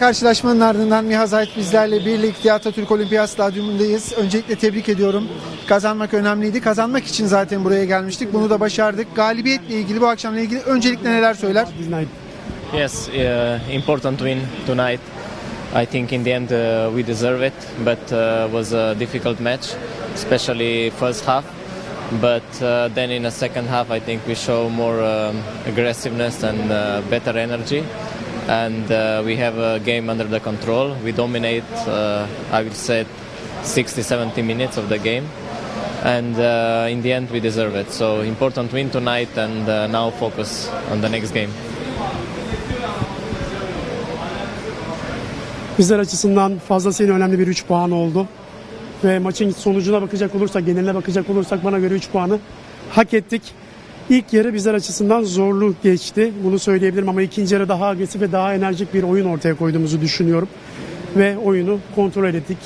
Karşılaşmanın ardından Miha Zayt bizlerle birlikte Atatürk Olimpiyat Stadyumundayız. Öncelikle tebrik ediyorum. Kazanmak önemliydi. Kazanmak için zaten buraya gelmiştik. Bunu da başardık. Galibiyetle ilgili bu akşamla ilgili öncelikle neler söyler? Yes, uh, important win tonight. I think in the end uh, we deserve it, but uh, was a difficult match, especially first half. But uh, then in the second half, I think we show more um, aggressiveness and uh, better energy, and uh, we have a game under the control. We dominate, uh, I will say, 60-70 minutes of the game. And uh, in the end, we deserve it. So important win tonight, and uh, now focus on the next game. Bizler açısından fazlasıyla önemli bir 3 puan oldu. Ve maçın sonucuna bakacak olursak, geneline bakacak olursak bana göre 3 puanı hak ettik. İlk yarı bizler açısından zorlu geçti. Bunu söyleyebilirim ama ikinci yarı daha agresif ve daha enerjik bir oyun ortaya koyduğumuzu düşünüyorum. Ve oyunu kontrol ettik.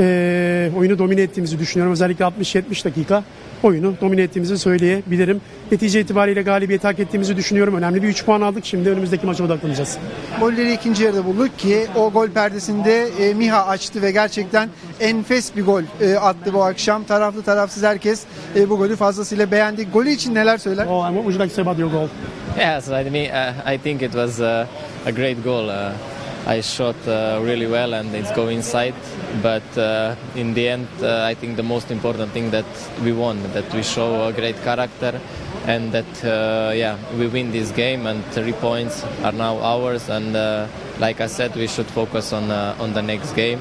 Ee, oyunu domine ettiğimizi düşünüyorum. Özellikle 60-70 dakika oyunu domine ettiğimizi söyleyebilirim. Netice itibariyle galibiyeti hak ettiğimizi düşünüyorum. Önemli bir 3 puan aldık. Şimdi önümüzdeki maça odaklanacağız. Golleri ikinci yarıda bulduk ki o gol perdesinde e, Miha açtı ve gerçekten enfes bir gol e, attı bu akşam. Taraflı tarafsız herkes e, bu golü fazlasıyla beğendi. Golü için neler söyler? Oh, and what would you like to say about your goal? Yes, I mean, uh, I think it was uh, a great goal. Uh, I shot uh, really well and it's go inside. But uh, in the end, uh, I think the most important thing that we won, that we show a great character, and that uh, yeah, we win this game and three points are now ours. And uh, like I said, we should focus on uh, on the next game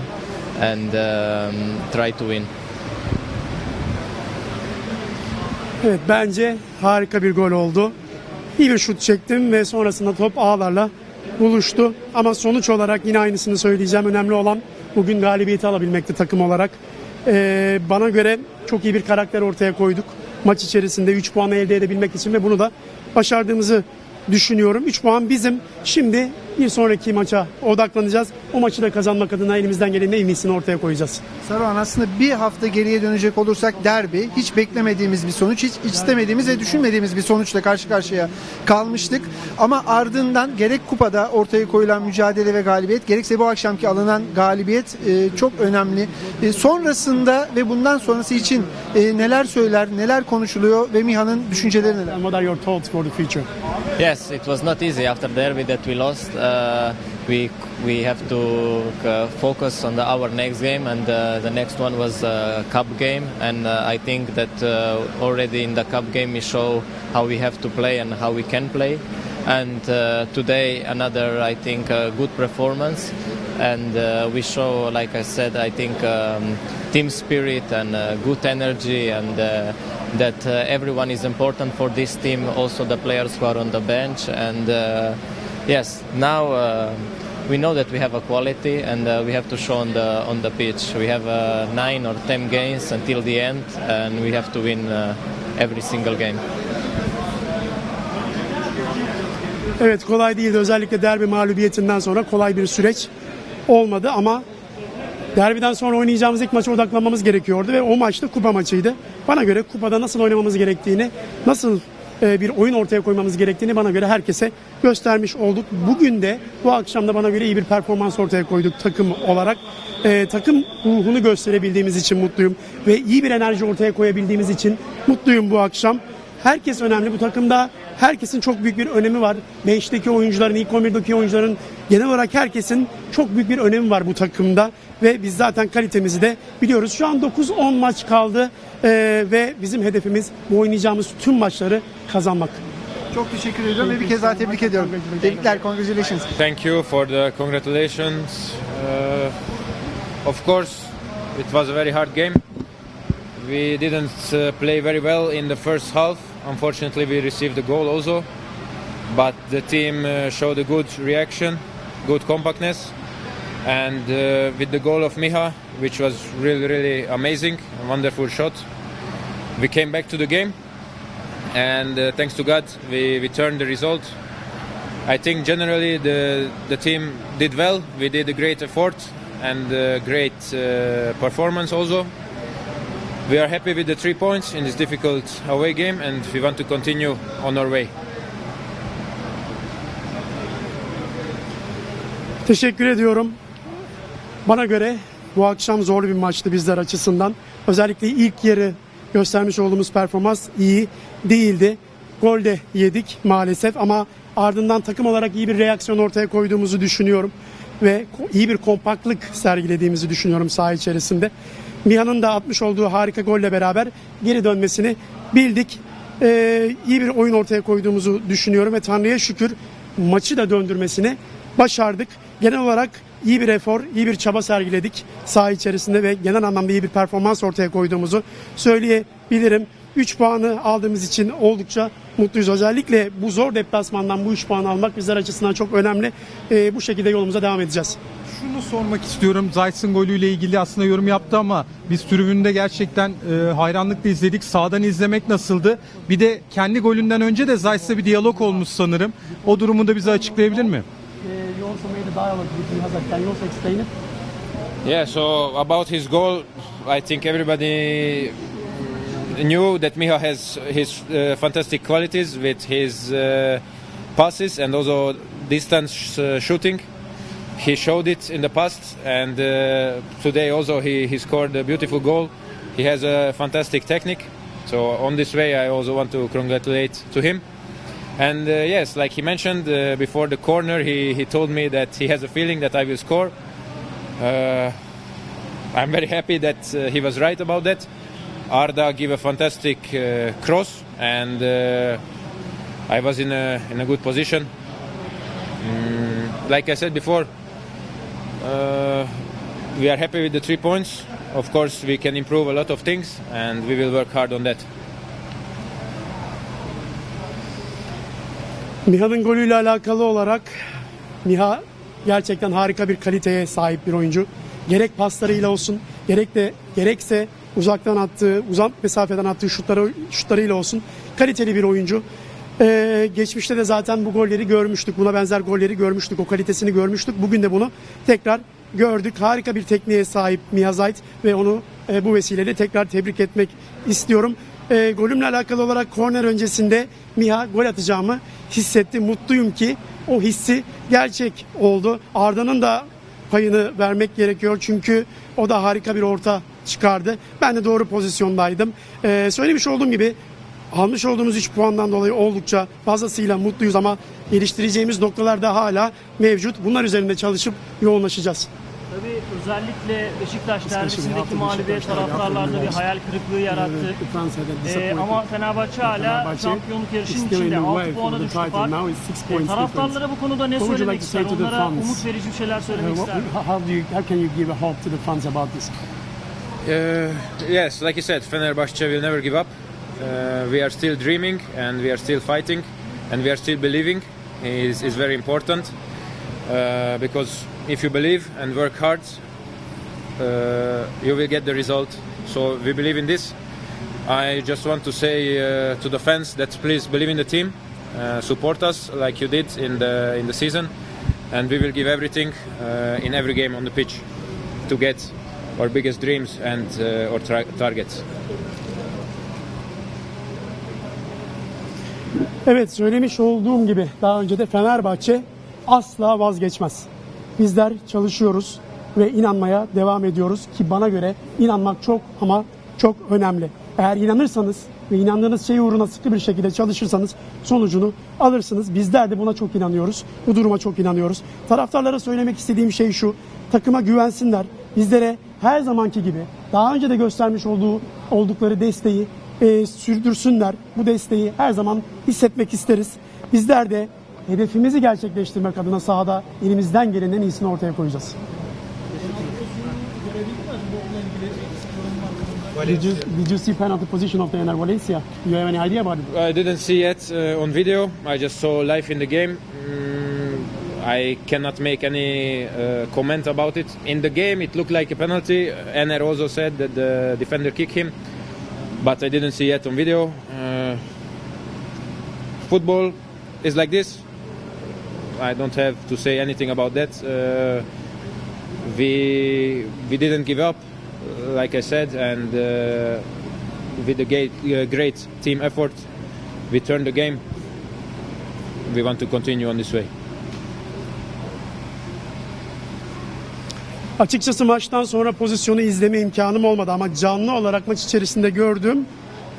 and um, try to win. Evet bence harika bir gol oldu. İyi bir şut çektim ve sonrasında top ağlarla buluştu. Ama sonuç olarak yine aynısını söyleyeceğim. Önemli olan bugün galibiyeti alabilmekti takım olarak. Ee, bana göre çok iyi bir karakter ortaya koyduk. Maç içerisinde 3 puan elde edebilmek için ve bunu da başardığımızı düşünüyorum. 3 puan bizim. Şimdi bir sonraki maça odaklanacağız. O maçı da kazanmak adına elimizden gelenin en iyisini ortaya koyacağız. Saruhan aslında bir hafta geriye dönecek olursak derbi hiç beklemediğimiz bir sonuç, hiç istemediğimiz ve düşünmediğimiz bir sonuçla karşı karşıya kalmıştık. Ama ardından gerek kupada ortaya koyulan mücadele ve galibiyet gerekse bu akşamki alınan galibiyet e, çok önemli. E, sonrasında ve bundan sonrası için e, neler söyler, neler konuşuluyor ve Miha'nın düşünceleri neler? And what are your thoughts for the future? Yes, it was not easy after derby that we lost. Uh, we we have to uh, focus on the, our next game, and uh, the next one was a cup game. And uh, I think that uh, already in the cup game we show how we have to play and how we can play. And uh, today another, I think, uh, good performance. And uh, we show, like I said, I think um, team spirit and uh, good energy, and uh, that uh, everyone is important for this team. Also the players who are on the bench, and uh, yes, now uh, we know that we have a quality, and uh, we have to show on the on the pitch. We have uh, nine or ten games until the end, and we have to win uh, every single game. Evet kolay değildi özellikle derbi mağlubiyetinden sonra kolay bir süreç olmadı ama derbiden sonra oynayacağımız ilk maça odaklanmamız gerekiyordu ve o maçta kupa maçıydı. Bana göre kupada nasıl oynamamız gerektiğini, nasıl bir oyun ortaya koymamız gerektiğini bana göre herkese göstermiş olduk. Bugün de bu akşam da bana göre iyi bir performans ortaya koyduk takım olarak. E, takım ruhunu gösterebildiğimiz için mutluyum ve iyi bir enerji ortaya koyabildiğimiz için mutluyum bu akşam. Herkes önemli bu takımda. Herkesin çok büyük bir önemi var. Bench'teki oyuncuların, ilk 11'deki oyuncuların genel olarak herkesin çok büyük bir önemi var bu takımda. Ve biz zaten kalitemizi de biliyoruz. Şu an 9-10 maç kaldı Ee, ve bizim hedefimiz bu oynayacağımız tüm maçları kazanmak. Çok teşekkür ediyorum ve bir kez daha tebrik ediyorum. Tebrikler, congratulations. Thank you for the congratulations. Uh, of course, it was a very hard game. We didn't uh, play very well in the first half. Unfortunately, we received a goal also. But the team uh, showed a good reaction, good compactness. And uh, with the goal of Miha, which was really, really amazing, a wonderful shot, we came back to the game. And uh, thanks to God, we, we turned the result. I think generally the the team did well. We did a great effort and a great uh, performance also. We are happy with the three points in this difficult away game, and we want to continue on our way. Teşekkür ediyorum. Bana göre bu akşam zorlu bir maçtı bizler açısından. Özellikle ilk yarı göstermiş olduğumuz performans iyi değildi. Gol de yedik maalesef ama ardından takım olarak iyi bir reaksiyon ortaya koyduğumuzu düşünüyorum. Ve iyi bir kompaktlık sergilediğimizi düşünüyorum saha içerisinde. Miha'nın da atmış olduğu harika golle beraber geri dönmesini bildik. Ee, iyi bir oyun ortaya koyduğumuzu düşünüyorum ve Tanrı'ya şükür maçı da döndürmesini başardık. Genel olarak iyi bir efor, iyi bir çaba sergiledik saha içerisinde ve genel anlamda iyi bir performans ortaya koyduğumuzu söyleyebilirim. 3 puanı aldığımız için oldukça mutluyuz. Özellikle bu zor deplasmandan bu 3 puan almak bizler açısından çok önemli. Ee, bu şekilde yolumuza devam edeceğiz. Şunu sormak istiyorum. Zayt'sın golüyle ilgili aslında yorum yaptı ama biz tribünde gerçekten e, hayranlıkla izledik. Sağdan izlemek nasıldı? Bir de kendi golünden önce de Zayt'la bir diyalog olmuş sanırım. O durumu da bize açıklayabilir mi? Dialogue between Hazard. Can you also explain it? Yeah, so about his goal, I think everybody knew that Miha has his uh, fantastic qualities with his uh, passes and also distance uh, shooting. He showed it in the past, and uh, today also he, he scored a beautiful goal. He has a fantastic technique. So on this way, I also want to congratulate to him. And uh, yes, like he mentioned uh, before the corner, he, he told me that he has a feeling that I will score. Uh, I'm very happy that uh, he was right about that. Arda gave a fantastic uh, cross, and uh, I was in a in a good position. Mm, like I said before, we are happy with the three points. Of course, we can improve a lot of things, and we will work hard on that. Miha'nın golüyle alakalı olarak Miha gerçekten harika bir kaliteye sahip bir oyuncu. Gerek paslarıyla olsun, gerek de gerekse uzaktan attığı, uzak mesafeden attığı şutları şutlarıyla olsun kaliteli bir oyuncu. Ee, geçmişte de zaten bu golleri görmüştük. Buna benzer golleri görmüştük. O kalitesini görmüştük. Bugün de bunu tekrar gördük. Harika bir tekniğe sahip Miha Zayt ve onu e, bu vesileyle tekrar tebrik etmek istiyorum. E, golümle alakalı olarak korner öncesinde Miha gol atacağımı hissetti. Mutluyum ki o hissi gerçek oldu. Arda'nın da payını vermek gerekiyor çünkü o da harika bir orta çıkardı. Ben de doğru pozisyondaydım. E, söylemiş olduğum gibi almış olduğumuz 3 puandan dolayı oldukça fazlasıyla mutluyuz ama geliştireceğimiz noktalar da hala mevcut. Bunlar üzerinde çalışıp yoğunlaşacağız. Tabii özellikle Beşiktaş derbisindeki mağlubiyet taraftarlarda bir hayal kırıklığı yarattı. Ee, ama Fenerbahçe hala şampiyonluk yarışının içinde 6 puana düştü fark. Ee, taraftarlara bu konuda ne söylemek ister? Onlara umut verici bir şeyler söylemek ister. how, do you, how can you give hope to the fans about this? Uh, yes, like you said, Fenerbahce will never give up. Uh, we are still dreaming and we are still fighting and we are still believing is, is very important uh, because if you believe and work hard, uh, you will get the result. So we believe in this. I just want to say uh, to the fans that please believe in the team, uh, support us like you did in the in the season, and we will give everything uh, in every game on the pitch to get our biggest dreams and uh, our targets. Evet söylemiş olduğum gibi daha önce de Fenerbahçe asla vazgeçmez. Bizler çalışıyoruz ve inanmaya devam ediyoruz ki bana göre inanmak çok ama çok önemli. Eğer inanırsanız ve inandığınız şey uğruna sıkı bir şekilde çalışırsanız sonucunu alırsınız. Bizler de buna çok inanıyoruz. Bu duruma çok inanıyoruz. Taraftarlara söylemek istediğim şey şu. Takıma güvensinler. Bizlere her zamanki gibi daha önce de göstermiş olduğu oldukları desteği e, sürdürsünler. Bu desteği her zaman hissetmek isteriz. Bizler de hedefimizi gerçekleştirmek adına sahada elimizden gelenin en iyisini ortaya koyacağız. Did you, did you see penalty position of the Ener Valencia? You have any idea about it? I didn't see yet uh, on video. I just saw live in the game. Mm, I cannot make any uh, comment about it. In the game, it looked like a penalty. Ener also said that the defender kicked him, but I didn't see yet on video. Uh, football is like this. I don't have to say anything about that. Uh, we we didn't give up, uh, like I said, and uh, with the great, uh, great team effort, we turned the game. We want to continue on this way. Açıkçası maçtan sonra pozisyonu izleme imkanım olmadı ama canlı olarak maç içerisinde gördüm.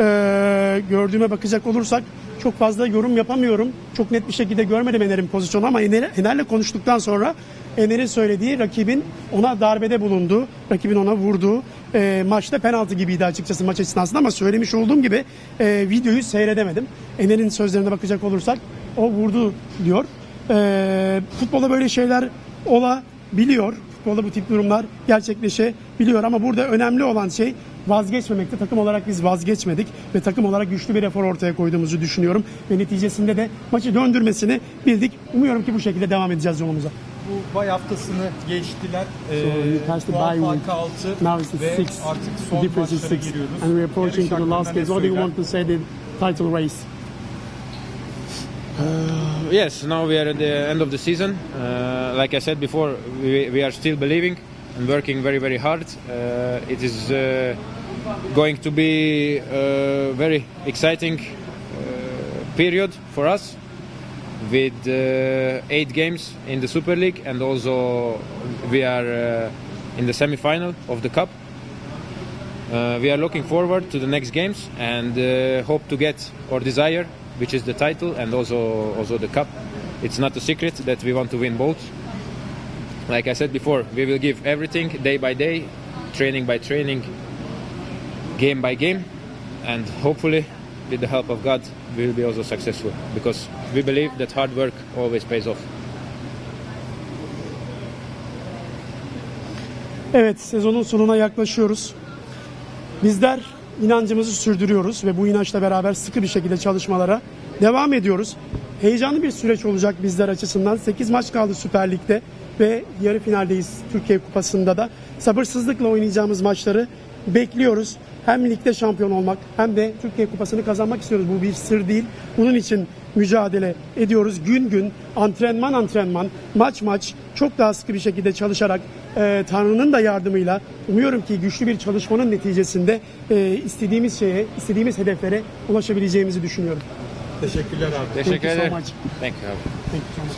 Ee, gördüğüme bakacak olursak çok fazla yorum yapamıyorum. Çok net bir şekilde görmedim Ener'in pozisyonu ama Ener, Ener'le konuştuktan sonra Ener'in söylediği rakibin ona darbede bulunduğu, rakibin ona vurduğu e, maçta penaltı gibiydi açıkçası maç esnasında ama söylemiş olduğum gibi e, videoyu seyredemedim. Ener'in sözlerine bakacak olursak o vurdu diyor. E, futbolda böyle şeyler olabiliyor. Futbolda bu tip durumlar gerçekleşebiliyor ama burada önemli olan şey vazgeçmemekte. Takım olarak biz vazgeçmedik ve takım olarak güçlü bir efor ortaya koyduğumuzu düşünüyorum. Ve neticesinde de maçı döndürmesini bildik. Umuyorum ki bu şekilde devam edeceğiz yolumuza. Bu bay haftasını geçtiler. Ee, So the bye week. farkı 6 Now it's the ve six. artık The son is maçlara six. giriyoruz. And we're approaching to the last ne What do you want to say the title race? Yes, now we are at the end of the season. Uh, like I said before, we, we are still believing and working very, very hard. Uh, it is uh, going to be a very exciting uh, period for us with uh, eight games in the Super League and also we are uh, in the semi-final of the Cup. Uh, we are looking forward to the next games and uh, hope to get our desire, which is the title and also also the cup. It's not a secret that we want to win both. Like I said before, we will give everything day by day, training by training, game by game, and hopefully, with the help of God, we will be also successful because we believe that hard work always pays off. Evet sezonun sonuna yaklaşıyoruz. Bizler inancımızı sürdürüyoruz ve bu inançla beraber sıkı bir şekilde çalışmalara devam ediyoruz. Heyecanlı bir süreç olacak bizler açısından. 8 maç kaldı Süper Lig'de ve yarı finaldeyiz Türkiye Kupası'nda da. Sabırsızlıkla oynayacağımız maçları bekliyoruz. Hem ligde şampiyon olmak hem de Türkiye Kupası'nı kazanmak istiyoruz. Bu bir sır değil. Bunun için mücadele ediyoruz. Gün gün antrenman antrenman, maç maç çok daha sıkı bir şekilde çalışarak e, Tanrı'nın da yardımıyla umuyorum ki güçlü bir çalışmanın neticesinde e, istediğimiz şeye, istediğimiz hedeflere ulaşabileceğimizi düşünüyorum. Teşekkürler abi. Teşekkür you so ederim. much. Thank you. Thank you so much.